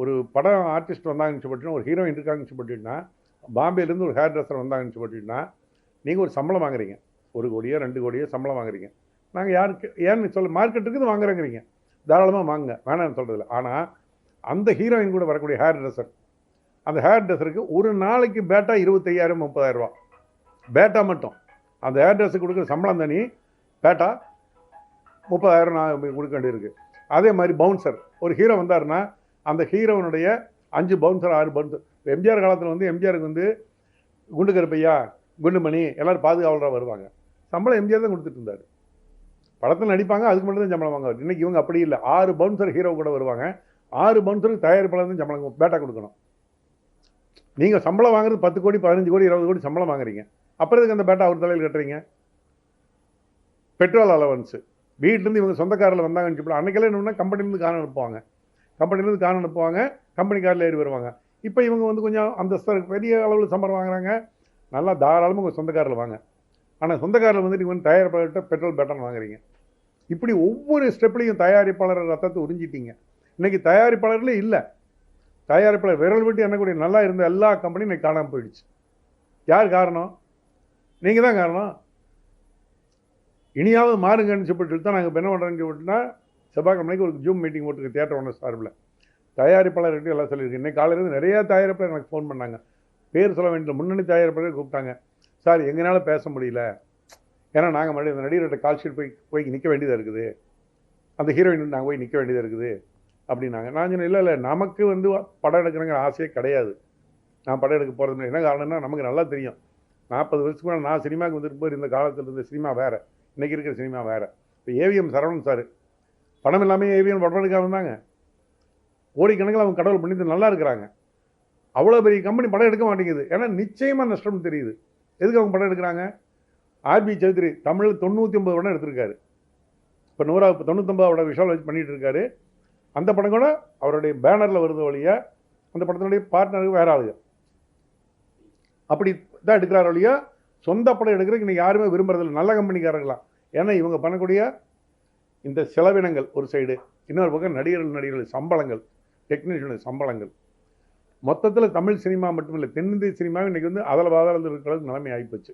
ஒரு படம் ஆர்டிஸ்ட் வந்தாங்கன்னு சொல்லிட்டு ஒரு ஹீரோயின் இருக்காங்கன்னு சொல்லிட்டுனா பாம்பேலேருந்து ஒரு ஹேர் ட்ரெஸ்ஸர் வந்தாங்கன்னு சொல்லிட்டுனா நீங்கள் ஒரு சம்பளம் வாங்குறீங்க. ஒரு கோடியோ ரெண்டு கோடியோ சம்பளம் வாங்குறீங்க. நாங்கள் யாருக்கு ஏன்னு சொல்ல மார்க்கெட்டுக்கு இது வாங்குறேங்கிறீங்க. தாராளமாக வாங்குங்க. வேணாம்னு சொல்கிறதில்ல ஆனால் அந்த ஹீரோயின் கூட வரக்கூடிய ஹேர் ட்ரெஸ்ஸர் அந்த ஹேர் ட்ரெஸ்ஸருக்கு ஒரு நாளைக்கு பேட்டா இருபத்தையாயிரம் முப்பதாயிரரூபா பேட்டா மட்டும். அந்த ஹேர் ட்ரெஸ்ஸுக்கு கொடுக்குற சம்பளம் தனி பேட்டா முப்பதாயிரம் நான் கொடுக்க வேண்டியிருக்கு. அதே மாதிரி பவுன்சர் ஒரு ஹீரோ வந்தாருன்னா அந்த ஹீரோனுடைய அஞ்சு பவுன்சர் ஆறு பவுன்சர் எம்ஜிஆர் காலத்தில் வந்து எம்ஜிஆருக்கு வந்து குண்டு கருப்பையா குண்டுமணி எல்லோரும் பாதுகாவலராக வருவாங்க. சம்பளம் எம்ஜிஆர் தான் கொடுத்துட்டு இருந்தார். படத்தில் நடிப்பாங்க அதுக்கு மட்டும் தான் சம்பளம் வாங்குவார். இன்றைக்கி இவங்க அப்படி இல்லை. ஆறு பவுன்சர் ஹீரோ கூட வருவாங்க. ஆறு பவுன்சருக்கு தயாரிப்பாளர் தான் சம்பளம் பேட்டா கொடுக்கணும். நீங்கள் சம்பளம் வாங்குறது பத்து கோடி பதினஞ்சு கோடி இருபது கோடி சம்பளம் வாங்குறீங்க. அப்புறம் இதுக்கு அந்த பேட்டா அவர் தலையில் கட்டுறீங்க? பெட்ரோல் அலவன்ஸு வீட்டிலேருந்து இவங்க சொந்தக்காரில் வந்தாங்கன்னு சொல்லி அன்றைக்கெல்லாம் என்னென்னா கம்பெனிலேருந்து காரணம் அனுப்புவாங்க கம்பெனிலேருந்து கார் அனுப்புவாங்க கம்பெனி காரில் ஏறி வருவாங்க. இப்போ இவங்க வந்து கொஞ்சம் அந்த பெரிய அளவில் சம்பளம் வாங்குறாங்க. நல்லா தாராளமாக உங்கள் சொந்த காரில் வாங்க. ஆனால் சொந்த காரில் வந்து நீங்கள் வந்து தயாரிப்பாளர்கிட்ட பெட்ரோல் பேட்டன் வாங்குறீங்க. இப்படி ஒவ்வொரு ஸ்டெப்லையும் தயாரிப்பாளர் ரத்தத்தை உறிஞ்சிட்டீங்க. இன்னைக்கு தயாரிப்பாளர்களே இல்லை. தயாரிப்பாளர் விரல் விட்டு எண்ணக்கூடிய நல்லா இருந்த எல்லா கம்பெனியும் இன்றைக்கி காணாமல் போயிடுச்சு. யார் காரணம்? நீங்கள் தான் காரணம். இனியாவது மாறுங்கன்னு சொல்லிட்டு தான் நாங்கள் என்ன பண்ணுறோன்னு சொல்லிட்டுனா செவ்வாய்க்கிழமைக்கு ஒரு ஜூம் மீட்டிங் போட்டுருக்கு தேட்டர் ஒன்று சார்பில். தயாரிப்பாளர்கிட்ட எல்லாம் சொல்லியிருக்கு இன்னைக்கு காலையிலேருந்து நிறைய தயாரிப்பாளர் எனக்கு ஃபோன் பண்ணாங்க. பேர் சொல்ல வேண்டிய முன்னணி தயாரிப்பாளர் கூப்பிட்டாங்க. சார் எங்களால் பேச முடியல. ஏன்னா நாங்கள் மறுபடியும் இந்த நடிகர்கிட்ட கால் ஷீட் போய் போய் நிற்க வேண்டியதாக இருக்குது. அந்த ஹீரோயின் நாங்கள் போய் நிற்க வேண்டியதாக இருக்குது. அப்படின்னாங்க. நான் சொன்னேன் இல்லை இல்லை நமக்கு வந்து படம் எடுக்கிறங்கிற ஆசையே கிடையாது. நான் படம் எடுக்க போகிறது என்ன காரணம்னா நமக்கு நல்லா தெரியும். நாற்பது வருஷத்துக்கு நான் சினிமாவுக்கு வந்துட்டு போய் இந்த காலத்தில் இருந்த சினிமா வேறு. இன்றைக்கி இருக்கிற சினிமா வேறு. இப்போ ஏவிஎம் சரவணன் சார் படம் இல்லாமல் ஏவிஎம் படம் இருந்தாங்க கோடிக்கணக்கில் அவங்க கடவுள் பண்ணிட்டு நல்லா இருக்கிறாங்க. அவ்வளோ பெரிய கம்பெனி படம் எடுக்க மாட்டேங்குது. ஏன்னா நிச்சயமாக நஷ்டம் தெரியுது. எதுக்கு அவங்க படம் எடுக்கிறாங்க? ஆர்பி சௌத்ரி தமிழில் தொண்ணூற்றி ஒம்பது படம் எடுத்திருக்காரு. இப்போ நூறா இப்போ விஷால் வச்சு பண்ணிட்டு இருக்காரு. அந்த படம் கூட அவருடைய பேனரில் வருது வழியா அந்த படத்தினுடைய பார்ட்னருக்கு வேற ஆளுங்க. அப்படி தான் எடுக்கிறார் வழியா சொந்த படம் எடுக்கிறதுக்கு இன்னைக்கு யாருமே விரும்புறதில்லை நல்ல கம்பெனிக்காரங்களாம் ஏன்னா இவங்க பண்ணக்கூடிய இந்த செலவினங்கள் ஒரு சைடு இன்னொரு பக்கம் நடிகர்கள் நடிகர்கள் சம்பளங்கள் டெக்னீஷியனுடைய சம்பளங்கள். மொத்தத்தில் தமிழ் சினிமா மட்டுமில்லை தென்னிந்திய சினிமாவும் இன்றைக்கி வந்து அதில் பாதாளத்தில் இருக்கிற அளவுக்கு நிலைமை ஆகிப்போச்சு